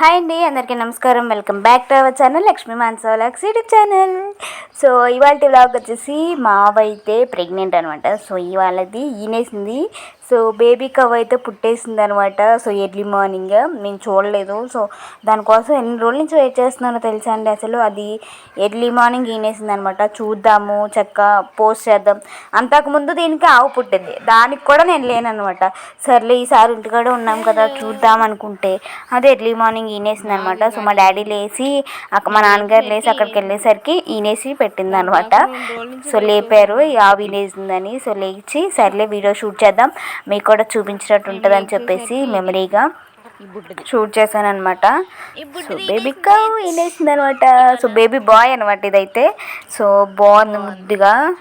Hi అండి అందరికీ నమస్కారం. Welcome back to our channel Lakshmi మాన్సోలాక్స్ YouTube channel. So ఇవాళ వ్లాగ్ వచ్చేసి మావైతే ప్రెగ్నెంట్ అనమాట సో ఇవాళది ఈనేసింది సో బేబీ కవ్ అయితే పుట్టేసింది అనమాట సో ఎర్లీ మార్నింగ్ నేను చూడలేదు. సో దానికోసం ఎన్ని రోజుల నుంచి వెయిట్ చేస్తున్నానో తెలుసా అండి అసలు? అది ఎర్లీ మార్నింగ్ ఈనేసింది అనమాట చూద్దాము చక్క పోస్ట్ చేద్దాం. అంతకుముందు దీనికి ఆవు పుట్టింది. దానికి కూడా నేను లేననమాట సర్లే ఈసారి ఇంటికాడ ఉన్నాం కదా చూద్దాం అనుకుంటే. అది ఎర్లీ మార్నింగ్ ఈనేసింది అనమాట సో మా డాడీ లేచి అక్క మా నాన్నగారు లేచి అక్కడికి వెళ్ళేసరికి ఈనేసి పెట్టింది అనమాట సో లేపారు ఈ ఆవు ఈనేసిందని. సో లేచి సర్లే వీడియో షూట్ చేద్దాం. మీకు కూడా చూపించినట్టు ఉంటుందని చెప్పేసి మెమరీగా షూట్ చేశాను అనమాట సో బేబీ కవ్ ఈనేసింది అనమాట సో బేబీ బాయ్ అనమాట ఇదైతే. సో బాగుంది ముద్దుగా.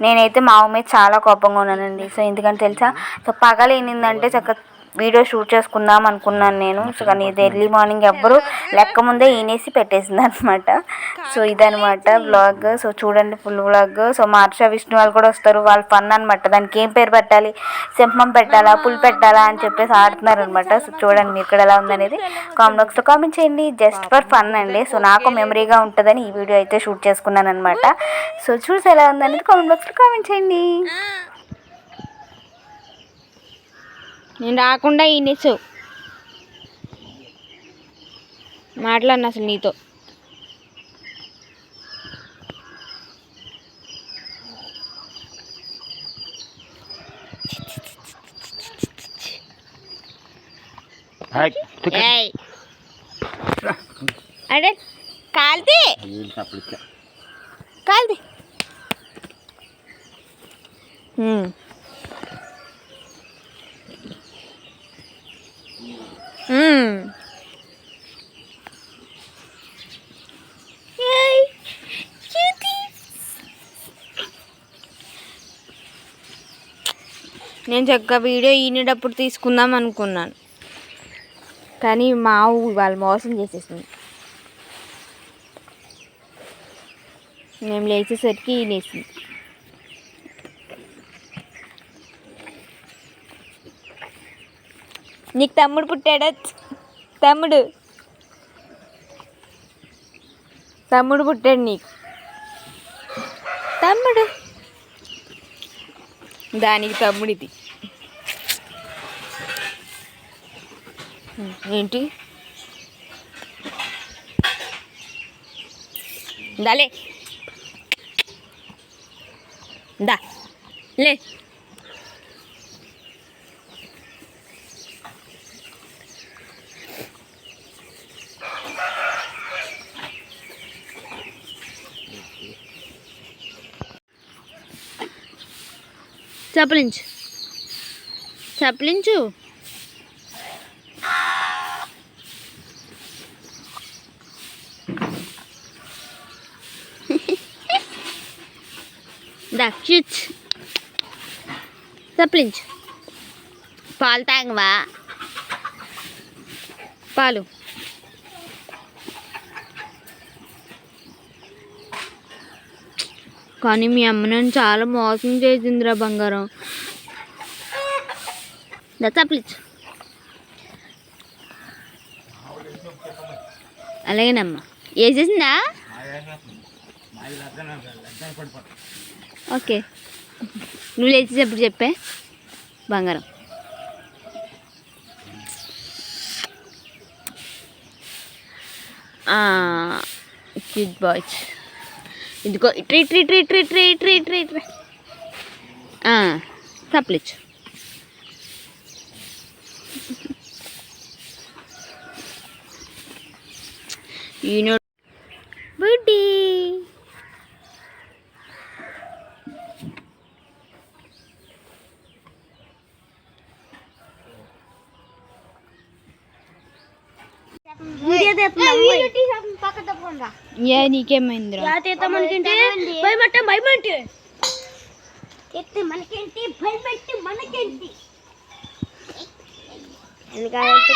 నేనైతే మా అమ్మ మీద చాలా కోపంగా ఉన్నానండి. సో ఎందుకంటే తెలుసా? సో పగలు ఏంటంటే చక్క వీడియో షూట్ చేసుకుందాం అనుకున్నాను నేను. సో కానీ ఇది ఎర్లీ మార్నింగ్ ఎవ్వరు లెక్క ముందే ఈనేసి పెట్టేసింది అనమాట సో ఇదనమాట వ్లాగ్ సో చూడండి ఫుల్ వ్లాగ్ సో మార్ష విష్ణు వాళ్ళు కూడా వస్తారు. వాళ్ళు ఫన్ అనమాట దానికి ఏం పేరు పెట్టాలి? సింహం పెట్టాలా? పుల్ పెట్టాలా? అని చెప్పేసి ఆడుతున్నారు అనమాట సో చూడండి మీరు ఇక్కడ ఎలా ఉందనేది. కామెంట్ బాక్స్లో కామెంట్ చేయండి. జస్ట్ ఫర్ ఫన్ అండి. సో నాకు మెమరీగా ఉంటుందని ఈ వీడియో అయితే షూట్ చేసుకున్నాను అనమాట సో చూసి ఎలా ఉందనేది కామెంట్ బాక్స్లో కామెంట్ చేయండి. నేను రాకుండా ఈ నెస్ మాట్లాడిన అసలు నీతో. అంటే కాల్తి. కాల్తే. నేను చక్కగా వీడియో ఈనేటప్పుడు తీసుకుందాం అనుకున్నాను. కానీ మా వాళ్ళు మోసం చేసేసింది. మేము లేచేసరికి ఈనేసింది. నీకు తమ్ముడు పుట్టాడచ్చు తమ్ముడు. తమ్ముడు పుట్టాడు నీకు. తమ్ముడు. దానికి తమ్ముడు ఇది ఏంటి దాలే దా. లే. సపలించు సపలించు దక్షిచ్ సప్లించు పాలు తాగవా పాలు కానీ మీ అమ్మ నన్ను చాలా మోసం చేసిందిరా బంగారం. దా ప్లీజ్ అలాగేనమ్మా. వేసేసిందా ఓకే. నువ్వు లేచేటప్పుడు చెప్పే బంగారం. క్యూట్ బాయ్స్ ఇదిగో tree tree tree tree tree tree tree tree. సప్లిచ్చు ఈనో ఏ నీకేమైందిరా? భయమంటే భయమంటే. ఎత్తి మనకేంటి? భయపెట్టి మనకేంటి? ఎందుకంటే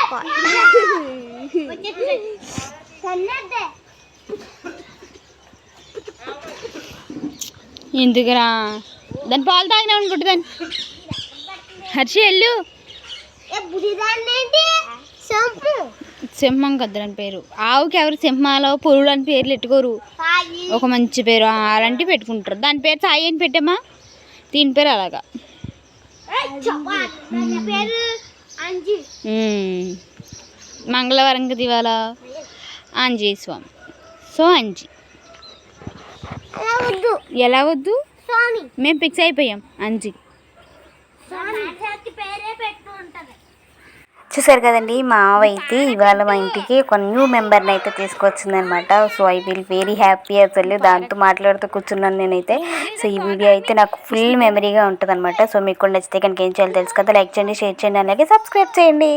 సన్నద్దే. ఎందుకురా? దాని పాలు తాగినా అనుకుంటు దాన్ని. హర్షి వెళ్ళు. సింహం గద్దరు అని పేరు. ఆవుకి ఎవరు సింహాలో పురుడు అని పేర్లు పెట్టుకోరు ఒక మంచి పేరు అలాంటివి పెట్టుకుంటారు. దాని పేరు సాయి అని పెట్టామా దీని పేరు అలాగా. అంజి. మంగళవారం కదా ఇవాళ ఆంజనేయ స్వామి. సో అంజి. ఎలా వద్దు? మేము ఫిక్స్ అయిపోయాం అంజి స్వామి పేరే పెట్టు ఉంటది చూసారు కదండి మా ఆవ అయితే ఇవాళ మా ఇంటికి ఒక న్యూ మెంబర్ని అయితే తీసుకొచ్చిందనమాట. So I will very happy అసలు. దాంతో మాట్లాడుతూ కూర్చున్నాను నేనైతే. సో ఈ వీడియో అయితే నాకు ఫుల్ మెమరీగా ఉంటుంది అనమాట సో మీకు కూడా నచ్చితే కనుక ఏం చేయాలో తెలుసు కదా లైక్ చేయండి షేర్ చేయండి అలాగే సబ్స్క్రైబ్ చేయండి.